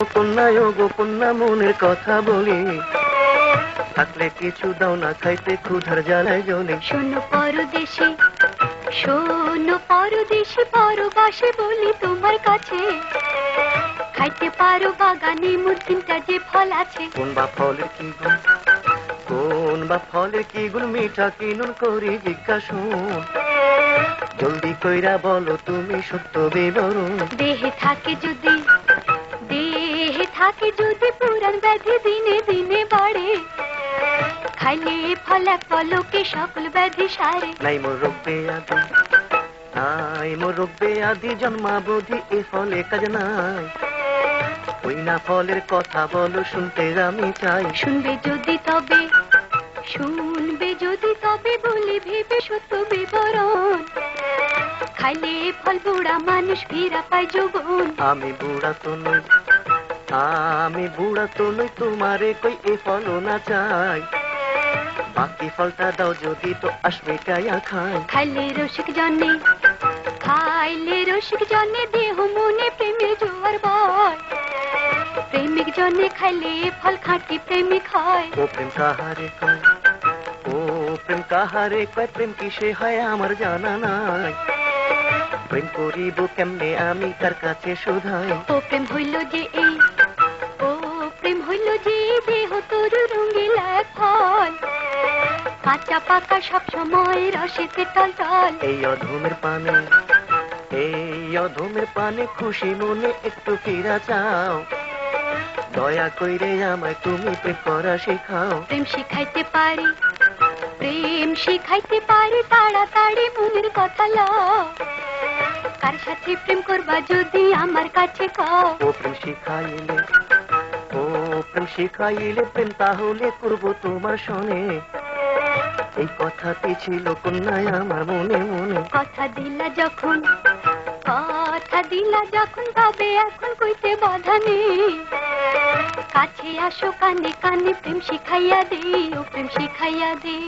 কন্যায় মনের কথা বলি। থাকলে কিছু দাও না খাইতে ক্ষুধার জ্বালায় জলে। শোনো পরদেশে শোনো পরদেশে পরবাসে বলি তোমার কাছে। খাইতে পারো বাগানে মুদিনটা যে ফল আছে। কোন বা ফলের কি গুণ? কোন বা ফলের কি গুণ? মিঠা কিনুন করি জলদি কইরা বলো তুমি সত্য বিবরণ। দেহে থাকে যদি থাকে যদি পুরান ব্যাধি দিনে দিনে বাড়ে। খাইলে ফল পলকে সকল ব্যাধি সারে। নাই মোর রোগে আদি নাই মোর রোগে আদি জন্মাবধি এ ফলে কাজ নাই। ওই না ফলের কথা বলো শুনতে আমি চাই। শুনবে যদি তবে শুনবে যদি তবে বলি ভেবে সত্য বিবরণ। খাইলে ফল বুড়া মানুষ ফিরা পায় যৌবন। আমি বুড়া তো নই আমি বুড়া তো নই তোমারে কই এ ফল না চাই। বাকি ফলটা দাও যদি তো আসবে কায়া খাই। খাইলে রসিক জন্যে খাইলে রসিক জন্যে দেহ মনে প্রেমের জোয়ার বয়। প্রেমিক জন্যে খাইলে ফল খাঁটি প্রেমিক হয়। ও প্রেম কাহারে কয়? ও প্রেম কাহারে কয়? প্রেম কিসে হয় আমার জানা নাই। প্রেম করিব কেমনে আমি তার কাছে শুধাই? ও প্রেম হইল যে এই প্রেম হইল যে দেহ তরু রঙিলা ফল কাঁচা পাকা সব সময় রসেতে টল টল। এই অধমের পানে এই অধমের পানে খুশি মনে একটু ফিরা চাও। দয়া কইরে আমায় তুমি প্রেম করা শেখাও। প্রেম শিখাইতে পারি প্রেম শিখাইতে পারি তাড়াতাড়ি মনের কথা লও। কার সাথে প্রেম করবা যদি আমার কাছে কও। ও প্রেম শিখাইলে শিখাইলে প্রেম, তাহলে করব তোমার সনে। এই কথাটি ছিল কন্যায় আমার মনে মনে। কথা দিলা যখন, কথা দিলা যখন তবে এখন কইতে বাধা নেই। কাছে আসো কানে কানে, প্রেম শিখাইয়া দে ও প্রেম শিখাইয়া দে